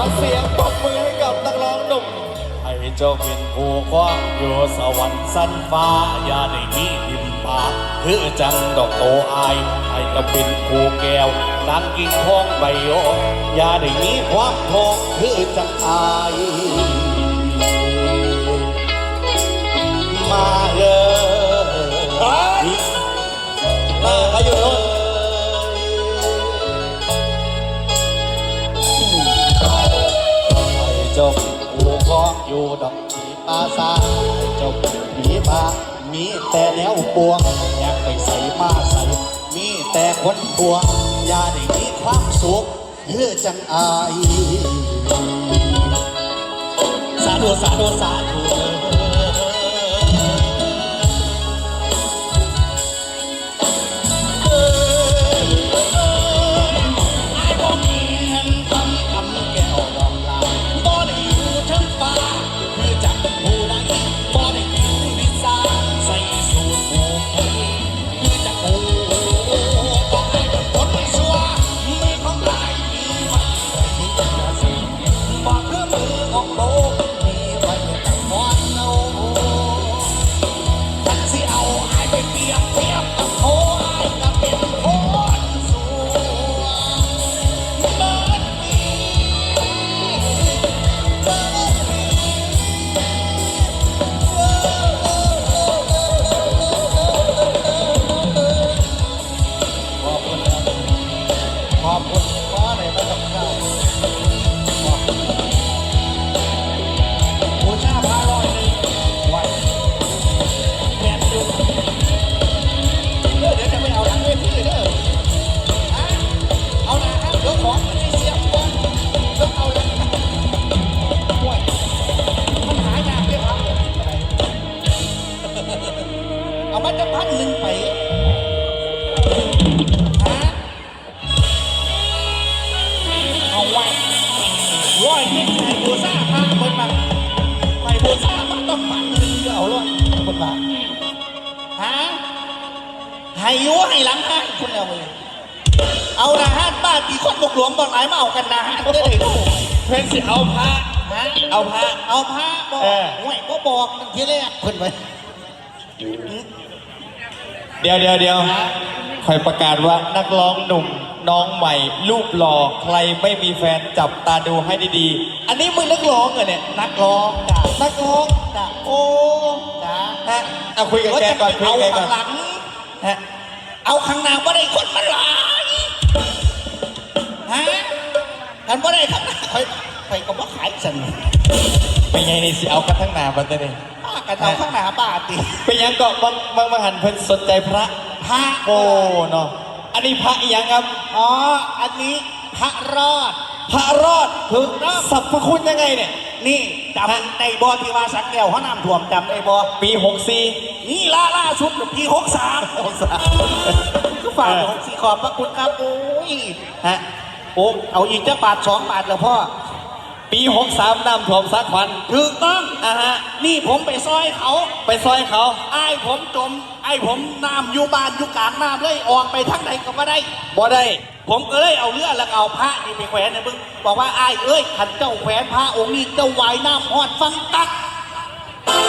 อเสียงปรบมือให้กับนักร้องหนุ่มให้เจ้าเป็นผู้คว้างอยู่สวรรค์สั้นฟ้า อย่าได้มีดินผาคือจังดอกโตอายให้เจ้าเป็นผู้แก้วนังกิ่งทองใบโยอย่าได้มีความทองคือจังอาย มาเกผู้ของอยู่ดอกผีปาซาให้เจ้าผีมามีแต่แนวปวงอยากไปใส่มาใส่ มีแต่คนปวงอย่าได้มีความสุขเพื่อจังอาย สาธุสาธุสาธุไยุให้หลังห้างคุณเอาเลยเอานะฮะป้าตีคนบกหลวงบอกหลายมาเอากันนะฮะได้เลยลูก เพื่อนสิเอาพระ ฮะเอาพระเอาพระบอกเออ ห่วยก็บอกตั้งทีแรกเพิ่นไปเดี๋ยวเดี๋ยวเดี๋ยวคอยประกาศว่านักร้องหนุ่มน้องใหม่ รูปหล่อใครไม่มีแฟนจับตาดูให้ดีๆ อันนี้มึงนักร้องเหรอเนี่ย นักร้องจ้ะนักร้องจ้ะโอ้จ้ะฮะเอาคุยกับแกก่อนคุยเอากับแกก่ข้าอนงหลังฮะ เอาข้างหน้าบ่ได้คนมันหลายฮะกันบ่ได้ข้างหน้าคอยคอยก็บ่ขายสันเป็นไงนี่สิเอากันทั้งหนาบันเตอร์นี่ป้ากันเอาข้างหน้าป้าติเป็นยังก็บางบางบางหันเพิ่นสนใจพระ พระโอ้เนาะอันนี้พระอีหยังครับ อ๋อ อันนี้พระรอด พระรอดถูกต้องสรรพคุณยังไงเนี่ย นี่จำในบอที่ว่าสักแก้วเขาน้ำท่วมจำได้บอปีหกสี่นี่ล่าล่าสุดปีหกสามหกสามก็ฝากเออหกสี่ขอบพระคุณครับโอ้ยฮะโอ้เอาอีกจักบาทสองบาทแล้วพ่อ ปีหกสามน้ำท่วมสักวันถูกต้องอะฮะ นี่ผมไปซอยเขาไปซอยเขา ไอ้ายผมจม ไอ้ายผมน้ำอยู่บ้านอยู่กลางน้ำเลยออกไปทางไหนก็ไม่ได้ บ่ได้ ผมก็เลยเอาเรือแล้วก็เอาพระนี่ไปแขวนในบึงบอกว่าไอ้ายเอ้ยขันเจ้าแขวนพระองค์นี้เจ้าไหวายน้ำหอดฟังตัก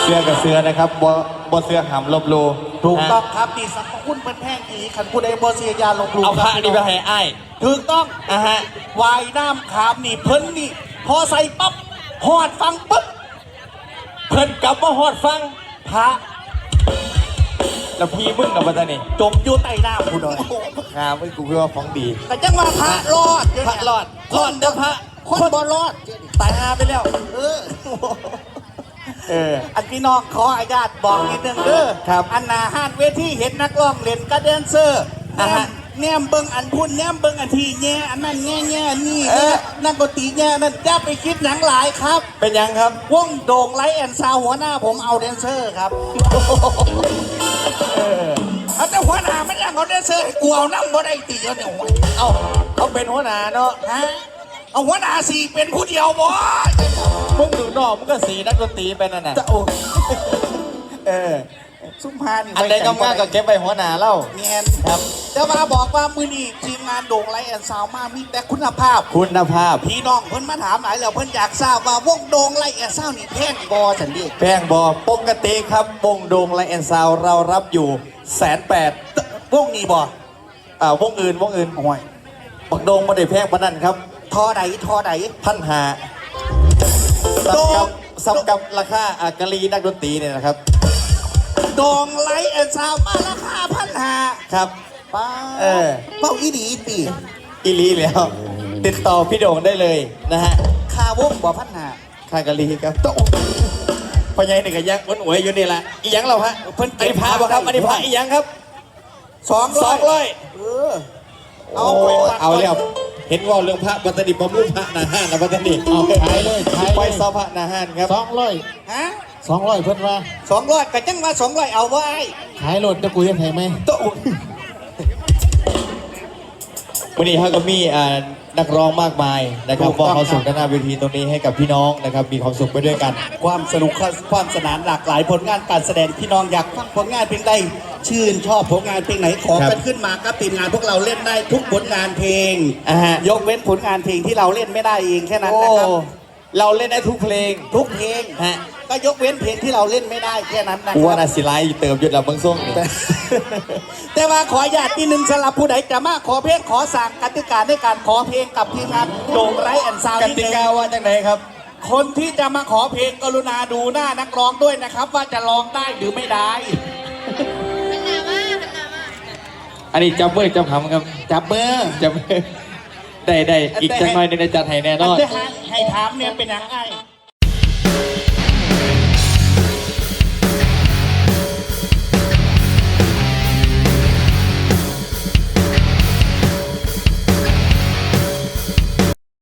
เสื้อกับเสื้อนะครับบ่บ่เสื้อหำลบโลถูกต้องฮะครับนี่สรรพคุณเป็นแพงอีขันผู้ใดบ่เสียยาลงลูเอาพระนี่ไปให้อ้าย ถูกต้องอะฮะ วายน้ำขามนี่เพิ่นนี่ พอใส่ปั๊บหอดฟังปุ๊บเพิ่นกลับมาฮอดฟังพระแล้วพี่มึงกับบัตานี่จมอยู่ใต้น้ำผู้ดอยงามไอ้กูคือว่าของดีแต่จังว่าพระรอดพระรอดรอดเด้อพระคนบ่รอดตายหาไปแล้ว เออเอออันพี่น้องขออนุญาตบอกนิดนึงเด้อครับอันหนาห้านเวทีเห็นนักร้องเล่นกระเดนเซอร์อ่าฮะ แนมเบิ่งอันพุ่นแนมเบิ่งอันทีแง่อันนั้นแง่แง่นี่เออนักดนตรีแง่นั่นอย่าไปคิดหนังหลายครับ เป็นยังครับวงโด่งไลท์แอนซาวหัวหน้าผมเอาแดนเซอร์ครับเออเอาแต่หัวหน้ามันยังเอาแดนเซอร์ให้กูเอานั่งบ่ได้ตีแล้วเนี่ยโอ้ยเอ้าเขาเป็นหัวหน้าเนาะฮะเอาหัวหน้าสี่เป็นผู้เดียวบ่มึงดูนอกมึงก็สีนักดนตรีไปนั่นน่ะจะโอ้เออ ซุ่มพานี่อันใดกำงานก็เก็บไปหัวหน้าเล่าแมนครับแต่ว่าบอกว่ามือนี้ทีมงานโด่งไรแอนซาวมามีแต่คุณภาพ คุณภาพ พี่น้องเพิ่นมาถามหลายแล้วเพิ่นอยากทราบว่าวงโด่งไรแอนซาวนี่แพงบอสันดิแพงบอปกติครับวงโดงไลแอนซาวเรารับอยู่แสนแปดวงนี้บออ่าวงอื่นวงอื่นโอ้ยปักโดงมาได้แพงปานนั้นครับทอใดทอใดพันหาโดสำงกับสำกับราคาอากาลีนักดนตรีเนี่ยนะครับ โด่งไรแอนซาวมาราคาพันหาครับป้าเออ เป้าอีดีตีอีหลีแล้ว ติดต่อพี่โด่งได้เลยนะฮะค่าวงบ่พันหาคากาลีครับโต๊ะพญายหนึ่งกับยักษ์อ้วนอวยอยู่นี่แหละอีหยังเราฮะเพิ่นอันนี้พาบ่ครับอันนี้พาอีหยังครับสองสองร้อยเออเอาเอาไปเอาแล้วเห็นว่าเรื่องพระบัตรดิบำรุงพระนาห้านนะบัตรดิเอาขายเลยขายไปเลยซอพระนาห้านครับสองร้อยฮะ สองร้อยเพิ่นว่าสองร้อยก็จังว่าสองร้อยเอาไว้ขายรถจะกูยังไงไหมโต๊ะวันนี้เขาก็มีอ่านักร้องมากมายนะครับมอบความสุขด้านหน้าเวทีตรงนี้ให้กับพี่น้องนะครับ มีความสุขไปด้วยกัน ความสนุกความสนานหลากหลายผลงานการแสดงพี่น้องอยากฟังผลงานเพลงใดชื่นชอบผลงานเพลงไหนขอครับกันขึ้นมาก็ทีมงานพวกเราเล่นได้ทุกผลงานเพลงอ่าฮะยกเว้นผลงานเพลงที่เราเล่นไม่ได้เองแค่นั้นโอ้นะครับ เราเล่นได้ทุกเพลง ทุกเพลงฮะ ก็ยกเว้นเพลงที่เราเล่นไม่ได้แค่นั้นนะกูคว่ารับนาศิไลเติมยุดละเมืองส่งนี่ แต่ว่าขออนุญาตที่หนึ่งสำหรับผู้ใดจะมาขอเพลงขอสั่งกติกาในการขอเพลงกับทีมงานโด่งไรแอนซาวกติกาว่าจังไหนครับ คนที่จะมาขอเพลงกรุณาดูหน้านักร้องด้วยนะครับ ว่าจะร้องได้หรือไม่ได้ อันนี้จับเบอร์จับคำครับ จับมือจับมือ ได้ได้อีกจังหน่อยหนึงจะจัดให้แน่นอน แต่ให้ถามเนี่ยเป็นยังไง